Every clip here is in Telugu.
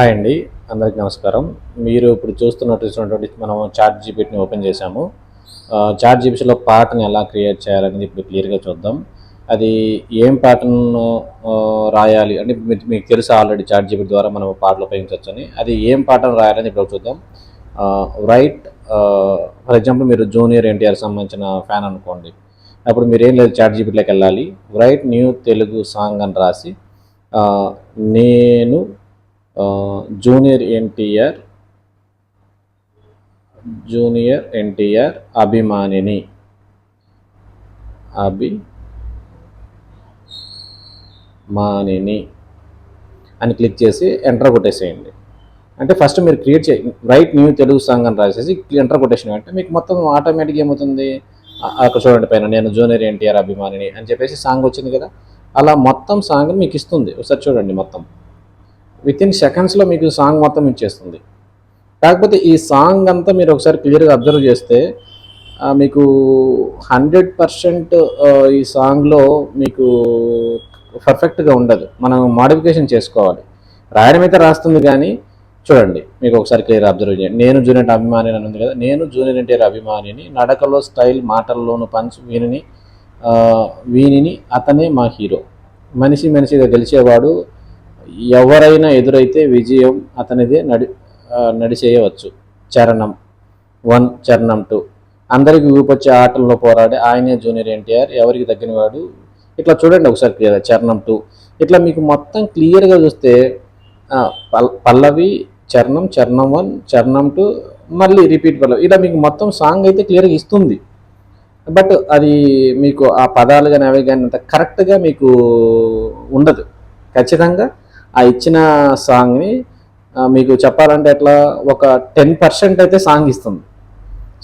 హాయ్ అండి అందరికి నమస్కారం. మీరు ఇప్పుడు చూస్తున్నటువంటి మనం చార్ట్ జీపీటీని ఓపెన్ చేశాము. చార్ట్ జీపీటీలో పాటను ఎలా క్రియేట్ చేయాలనేది ఇప్పుడు క్లియర్గా చూద్దాం. అది ఏం పాటను రాయాలి? అంటే మీకు- మీకు తెలుసు ఆల్రెడీ చార్ట్ జీపీటీ ద్వారా మనం పాటలు ఉపయోగించవచ్చు అని అది ఏం పాటను రాయాలని ఇప్పుడు చూద్దాం. రైట్ ఫర్ ఎగ్జాంపుల్ మీరు జూనియర్ ఎన్టీఆర్ సంబంధించిన ఫ్యాన్ అనుకోండి. అప్పుడు మీరు ఏం లేదు చార్ట్ జీపీటీలోకి వెళ్ళాలి. రైట్ న్యూ తెలుగు సాంగ్ అని రాసి నేను జూనియర్ ఎన్టీఆర్ జూనియర్ ఎన్టీఆర్ అభిమానిని. అభి మానిని అని క్లిక్ చేసి ఎంటర్ కొట్టేసేయండి. అంటే ఫస్ట్ మీరు క్రియేట్ చే రైట్ న్యూ తెలుగు సాంగ్ అని రాసేసి ఎంటర్ కొట్టేసిన అంటే మీకు మొత్తం ఆటోమేటిక్గా ఏమవుతుంది? అక్కడ చూడండి పైన నేను జూనియర్ ఎన్టీఆర్ అభిమానిని అని చెప్పేసి సాంగ్ వచ్చింది కదా? అలా మొత్తం సాంగ్ మీకు ఇస్తుంది. ఒకసారి చూడండి మొత్తం. విత్ ఇన్ సెకండ్స్లో మీకు సాంగ్ మొత్తం ఇచ్చేస్తుంది. కాకపోతే ఈ సాంగ్ అంతా మీరు ఒకసారి క్లియర్గా అబ్జర్వ్ చేస్తే మీకు హండ్రెడ్ పర్సెంట్ ఈ సాంగ్లో మీకు పర్ఫెక్ట్గా ఉండదు. మనం మాడిఫికేషన్ చేసుకోవాలి. రాయడం అయితే రాస్తుంది కానీ చూడండి మీకు ఒకసారి క్లియర్ అబ్జర్వ్ చేయండి. నేను జూనియర్ అభిమాని అని ఉంది కదా నేను జూనియర్ ఎన్టీఆర్ అభిమానిని నడకలో స్టైల్ మాటల్లోను పంచ్ వీనిని వీనిని అతనే మా హీరో. మనిషి మనిషిగా గెలిచేవాడు ఎవరైనా ఎదురైతే విజయం అతనిదే నడి నడిచేయవచ్చు. చరణం వన్ చరణం టూ. అందరికి ఊపొచ్చే ఆటల్లో పోరాడే ఆయనే జూనియర్ ఎన్టీఆర్. ఎవరికి తగ్గినవాడు ఇట్లా చూడండి ఒకసారి క్లియర్ చరణం టూ. ఇట్లా మీకు మొత్తం క్లియర్గా చూస్తే పల్- పల్లవి చరణం చరణం వన్ చరణం టూ మళ్ళీ రిపీట్ పల్లవి. ఇలా మీకు మొత్తం సాంగ్ అయితే క్లియర్గా ఇస్తుంది. బట్ అది మీకు ఆ పదాలు కానీ అవి కానీ అంత కరెక్ట్గా మీకు ఉండదు. ఖచ్చితంగా ఆ ఇచ్చిన సాంగ్ని మీకు చెప్పాలంటే ఎట్లా ఒక టెన్ పర్సెంట్ అయితే సాంగ్ ఇస్తుంది.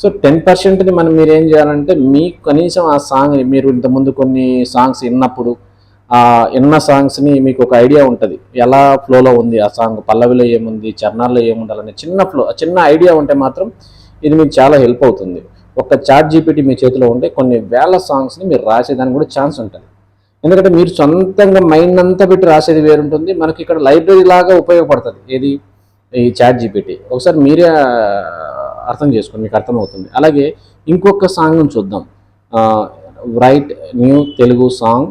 సో టెన్ పర్సెంట్ని మనం మీరు ఏం చేయాలంటే మీకు కనీసం ఆ సాంగ్ని మీరు ఇంతకుముందు కొన్ని సాంగ్స్ విన్నప్పుడు ఆ విన్న సాంగ్స్ని మీకు ఒక ఐడియా ఉంటుంది. ఎలా ఫ్లోలో ఉంది ఆ సాంగ్ పల్లవిలో ఏముంది? చరణాల్లో ఏముండాలని చిన్న ఫ్లో చిన్న ఐడియా ఉంటే మాత్రం ఇది మీకు చాలా హెల్ప్ అవుతుంది. ఒక చాట్ జీపీటీ మీ చేతిలో ఉంటే కొన్ని వేల సాంగ్స్ని మీరు రాసేదానికి కూడా ఛాన్స్ ఉంటుంది. ఎందుకంటే మీరు సొంతంగా మైండ్ అంతా పెట్టి రాసేది వేరుంటుంది. మనకి ఇక్కడ లైబ్రరీ లాగా ఉపయోగపడుతుంది. ఏది? ఈ చాట్ జీపీటీ ఒకసారి మీరే అర్థం చేసుకోండి మీకు అర్థమవుతుంది. అలాగే ఇంకొక సాంగ్ చూద్దాం. రైట్ న్యూ తెలుగు సాంగ్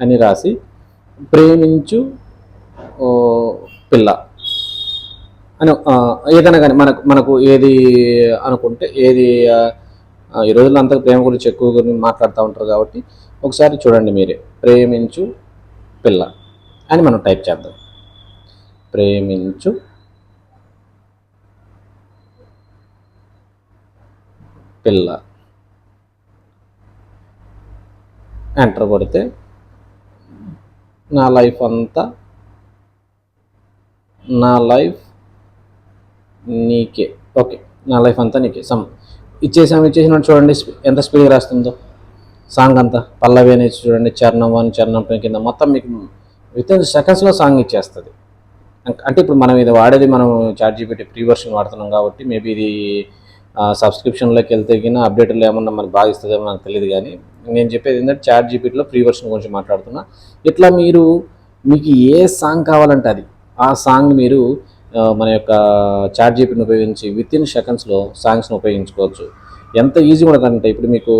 అని రాసి ప్రేమించు పిల్ల అని ఏదైనా కానీ మనకు మనకు ఏది అనుకుంటే ఏది ఈ రోజుల్లో అంతగా ప్రేమ గురించి ఎక్కువ గురించి మాట్లాడుతూ ఉంటారు కాబట్టి ఒకసారి చూడండి మీరే. ప్రేమించు పిల్ల అని మనం టైప్ చేద్దాం. ప్రేమించు పిల్ల. ఎంటర్ కొడితే నా లైఫ్ అంతా నా లైఫ్ నీకే. ఓకే నా లైఫ్ అంతా నీకే. సమ్. ఇచ్చేసాము ఇచ్చేసినట్టు చూడండి ఎంత స్పీడ్గా రాస్తుందో. సాంగ్ అంతా పల్లవి అనేది చూడండి చరణం వన్ చరణం టూ కింద మొత్తం మీకు విత్ ఇన్ సెకండ్స్లో సాంగ్ ఇచ్చేస్తుంది. అంటే ఇప్పుడు మనం ఇది వాడేది మనం చార్ట్ జీపీటీ ప్రీ వర్షన్ వాడుతున్నాం కాబట్టి మేబీ ఇది సబ్స్క్రిప్షన్లోకి వెళ్తే కింద అప్డేట్లు ఏమన్నా మనకు బాగా ఇస్తుందేమో నాకు తెలియదు కానీ నేను చెప్పేది ఏంటంటే చార్ట్ జీపీటీలో ప్రీ వర్షన్ గురించి మాట్లాడుతున్నా. ఇట్లా మీరు మీకు ఏ సాంగ్ కావాలంటే అది ఆ సాంగ్ మీరు మన యొక్క చార్ట్ జీపీని ఉపయోగించి విత్ ఇన్ సెకండ్స్లో సాంగ్స్ని ఉపయోగించుకోవచ్చు. ఎంత ఈజీ ఉండదంటే ఇప్పుడు మీకు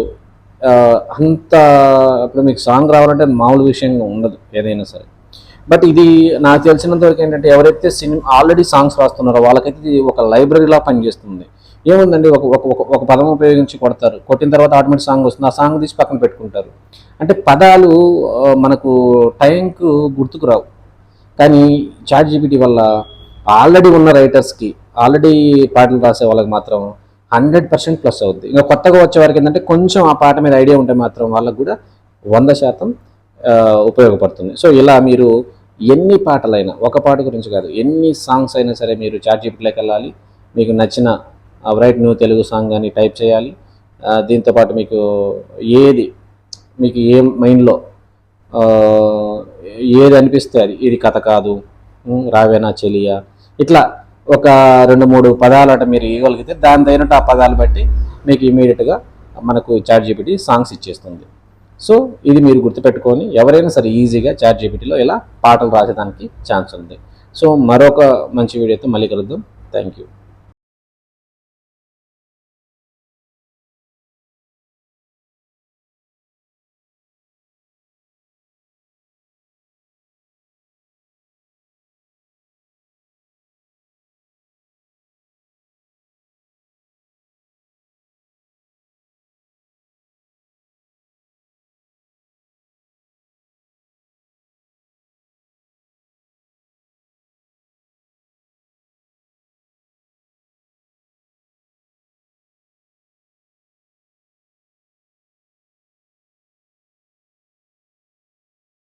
అంత ఇప్పుడు మీకు సాంగ్ రావాలంటే మామూలు విషయంగా ఉండదు ఏదైనా సరే. బట్ ఇది నాకు తెలిసినంత వరకు ఏంటంటే ఎవరైతే సినిమా ఆల్రెడీ సాంగ్స్ రాస్తున్నారో వాళ్ళకైతే ఇది ఒక లైబ్రరీలా పనిచేస్తుంది. ఏముందండి ఒక ఒక ఒక- ఒక పదం ఉపయోగించి కొడతారు. కొట్టిన తర్వాత ఆటోమేటిక్ సాంగ్ వస్తుంది ఆ సాంగ్ తీసి పక్కన పెట్టుకుంటారు. అంటే పదాలు మనకు టైంకు గుర్తుకు రావు. కానీ చాట్ జీపీటీ వల్ల ఆల్రెడీ ఉన్న రైటర్స్కి ఆల్రెడీ పాటలు రాసే వాళ్ళకి మాత్రం హండ్రెడ్ పర్సెంట్ ప్లస్ అవుద్ది. ఇంకా కొత్తగా వచ్చే వారికి ఏంటంటే కొంచెం ఆ పాట మీద ఐడియా ఉంటే మాత్రం వాళ్ళకు కూడా వంద శాతం ఉపయోగపడుతుంది. సో ఇలా మీరు ఎన్ని పాటలైనా ఒక పాట గురించి కాదు ఎన్ని సాంగ్స్ అయినా సరే మీరు చాట్ జీపీటీలోకి వెళ్ళాలి మీకు నచ్చిన రైట్ న్యూ తెలుగు సాంగ్ అని టైప్ చేయాలి దీంతోపాటు మీకు ఏది మీకు ఏ మైండ్లో ఏది అనిపిస్తే అది ఇది కథ కాదు రావేనా చెలియా ఇట్లా ఒక రెండు మూడు పదాలు అట మీరు ఇవ్వగలిగితే దాని తగినట్టు ఆ పదాలు బట్టి మీకు ఇమీడియట్గా మనకు చాట్ జీపీటీ సాంగ్స్ ఇచ్చేస్తుంది. సో ఇది మీరు గుర్తుపెట్టుకొని ఎవరైనా సరే ఈజీగా చాట్ జీపీటీలో ఇలా పాటలు రాసేదానికి ఛాన్స్ ఉంది. సో మరొక మంచి వీడియోతో మళ్ళీ కలుద్దాం. Thank you.